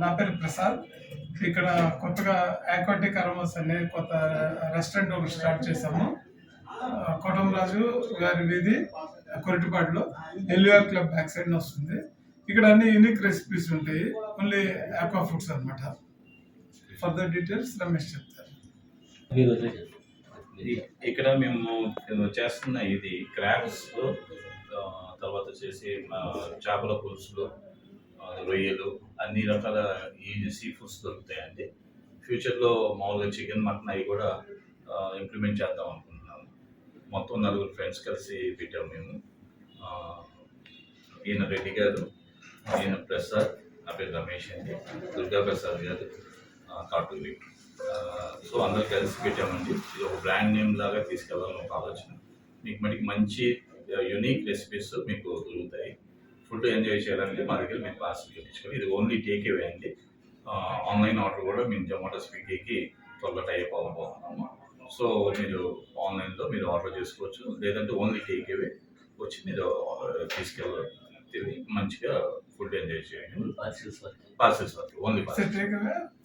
నా పేరు ప్రసాద్. ఇక్కడ కొత్తగా ఆక్వాటిక్ అరోమాస్ అనే కొత్త రెస్టారెంట్ ఒకటి స్టార్ట్ చేసాము కోటం రాజు గారి వీధి కొరటిపాడులో. L U R club back side వస్తుంది ఇక్కడ అన్ని యూనిక్ రెసిపీస్ ఉంటాయి. ఓన్లీ ఆక్వా ఫుడ్స్ అనమాట ఫర్దర్ డీటెయిల్స్ రమేష్ చెప్తారు. ఇక్కడ మేము చేస్తున్న ఇది క్రాబ్స్ తర్వాత వచ్చేసి చేపల పులుసులు రొయ్యలు అన్ని రకాల ఈ సీ ఫుడ్స్ దొరుకుతాయండి. ఫ్యూచర్లో మామూలుగా చికెన్ మటన్ అవి కూడా ఇంప్లిమెంట్ చేద్దాం అనుకుంటున్నాము. మొత్తం నలుగురు ఫ్రెండ్స్ కలిసి పెట్టాము మేము. ఈయన రెడ్డి గారు నేను ప్రసాద్ నా పేరు రమేష్ అండి. దుర్గా ప్రసాద్ గారు కాటూరి సో అందరు కలిసి పెట్టామండి. ఇది ఒక బ్రాండ్ నేమ్ లాగా తీసుకెళ్ళాలని ఒక ఆలోచన. మీకు మనకి మంచి యూనిక్ రెసిపీస్ మీకు దొరుకుతాయి. ఫుడ్ ఎంజాయ్ చేయాలంటే మా దగ్గర మీరు పార్సల్ పెట్టించుకోవాలి ఇది ఓన్లీ టేక్ అవే అండి. ఆన్లైన్ ఆర్డర్ కూడా మేము జొమాటో స్విగ్గీకి త్వరగా టైప్ అవ్వబోతున్నాము సో మీరు ఆన్లైన్లో మీరు ఆర్డర్ చేసుకోవచ్చు. లేదంటే ఓన్లీ టేక్ అవే వచ్చి మీరు తీసుకెళ్ళ మంచిగా ఫుడ్ ఎంజాయ్ చేయండి. పార్సల్స్ వరకు ఓన్లీ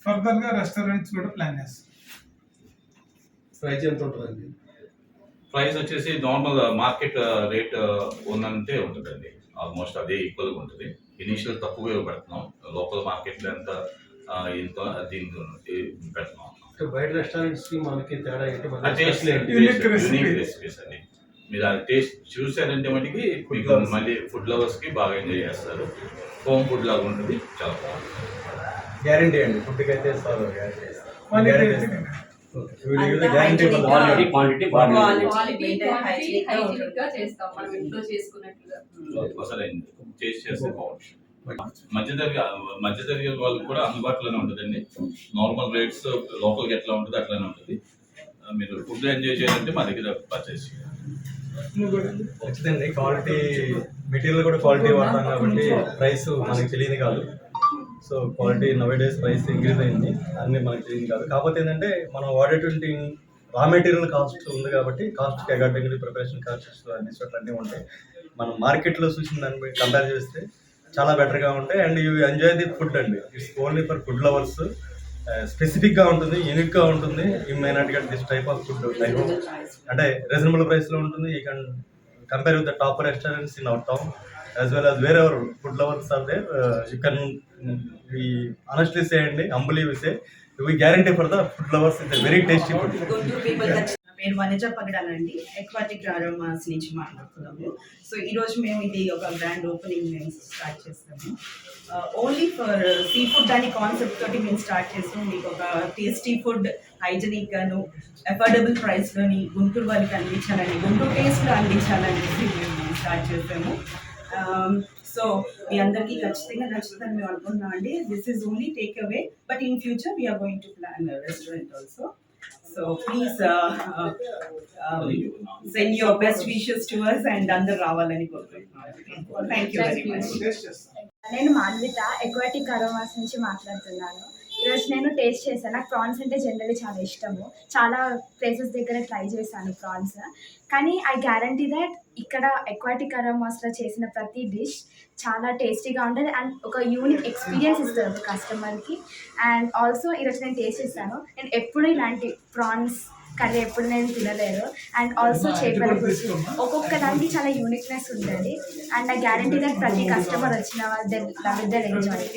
ఫర్దర్గా రెస్టారెంట్స్ కూడా ప్లాన్ చేస్తాం. ప్రైస్ ఎంత ఉంటుందండి? ప్రైస్ వచ్చేసి నార్మల్ మార్కెట్ రేట్ ఉన్నంతే ఉంటుందండి. ఆల్మోస్ట్ అదే ఈక్వల్గా ఉంటుంది. ఇనీషియల్ తక్కువే పెడుతున్నాం. లోకల్ మార్కెట్లో ఎంత ఇంత దీనికి ఉన్నది పెడుతున్నాం. అంటే బయట రెస్టారెంట్స్కి మనకి తేడా ఏంటి. యూనిక్ రెసిపీస్ అండి. మీరు ఆ టేస్ట్ చూసారంటే మటుకి మీకు. మళ్ళీ ఫుడ్ లవర్స్కి బాగా ఎంజాయ్ చేస్తారు. హోమ్ ఫుడ్ లాగా ఉంటుంది. చాలా బాగుంటుంది. గ్యారంటీ అండి. ఫుడ్కి అయితే సార్ గ్యారంటీ అంతా గ్యారంటీ hygienic గా- క్వాలిటీ క్వాంటిటీ Quality. బాగా Maintain క్వాలిటీ క్వాంటిటీ hygienic గా హైజీనిక్గా చేస్తాం టేస్ట్ బాగుంటుంది. మధ్యతరగతి మధ్యతరగతి వాళ్ళకి కూడా అందుబాటులోనే ఉంటుందండి. నార్మల్ రేట్స్ లోకల్కి ఎట్లా ఉంటుంది అట్లానే ఉంటుంది. మీరు ఫుడ్ ఎంజాయ్ చేయాలంటే మా దగ్గర పర్చేస్ ఖచ్చితండి క్వాలిటీ మెటీరియల్ కూడా క్వాలిటీ వాడతాం కాబట్టి ప్రైస్ మనకి తెలియదు కాదు. So quality nowadays price increase అయింది. అన్ని మనకి తెలియదు కాదు. కాకపోతే ఏంటంటే మనం వాడేటువంటి రా మెటీరియల్ కాస్ట్ ఉంది కాబట్టి కాస్ట్కి అకార్డింగ్లీ ప్రిపరేషన్ కాస్ట్స్ అన్ని చోట్ల అన్నీ ఉంటాయి. మనం మార్కెట్లో చూసిన దాన్ని కంపేర్ చేస్తే చాలా బెటర్గా ఉంటాయి. And you enjoy the food అండి. It's only for food lovers స్పెసిఫిక్గా ఉంటుంది యూనిక్గా ఉంటుంది. You may not get this type of food like అంటే రీజనబుల్ ప్రైస్లో ఉంటుంది. You can compare with the top restaurants in our town as well as wherever food lovers are there you can we honestly say అండి humbly we say we guarantee for the food lovers it very tasty food పేరు Vanaja పగడాలండి. Aquatic aromas నుంచి మాట్లాడుతున్నాము so ఈరోజు మేము ఇది ఒక brand opening మేము start చేస్తాము. ఓన్లీ ఫర్ సీ ఫుడ్ అనే కాన్సెప్ట్ తోటి మేము స్టార్ట్ చేస్తాం. మీకు ఒక టేస్టీ ఫుడ్ హైజెనిక్ గాను అఫోర్డబుల్ ప్రైస్లోని గుంటూరు వాళ్ళకి అందించాలని గుంటూరు టేస్ట్లో అందించాలనేసి మేము స్టార్ట్ చేస్తాము. Um, సో మీ అందరికీ ఖచ్చితంగా నచ్చుతుందని మేము అనుకుంటున్నాం అండి this is only take away but in future we're going to plan restaurant also so please send your best wishes to us and అందరు రావాలని కోరుకుంటున్నాను థ్యాంక్ యూ వెరీ మచ్ నేను మాన్విత ఎక్వాటిక్ అరోమాస్ నుంచి మాట్లాడుతున్నాను. ఈరోజు నేను టేస్ట్ చేశాను. నాకు ప్రాన్స్ అంటే జనరల్లీ చాలా ఇష్టము. చాలా ప్లేసెస్ దగ్గర ట్రై చేశాను ప్రాన్స్. కానీ ఐ గ్యారంటీ దట్ ఇక్కడ ఎక్వాటిక్ అరోమాస్లో చేసిన ప్రతి డిష్ చాలా టేస్టీగా ఉంటుంది అండ్ ఒక యూనిక్ ఎక్స్పీరియన్స్ ఇస్తుంది కస్టమర్కి అండ్ ఆల్సో ఈరోజు నేను టేస్ట్ చేశాను. నేను ఎప్పుడు ఇలాంటి ప్రాన్స్ కర్రీ ఎప్పుడు నేను తినలేదు. అండ్ ఆల్సో చేపల పులుసు. ఒక్కొక్క దానికి చాలా యూనిక్నెస్ ఉంటుంది. అండ్ ఐ గ్యారంటీ దట్ ప్రతి కస్టమర్ వచ్చిన వాళ్ళు దర్ ఎంజాయ్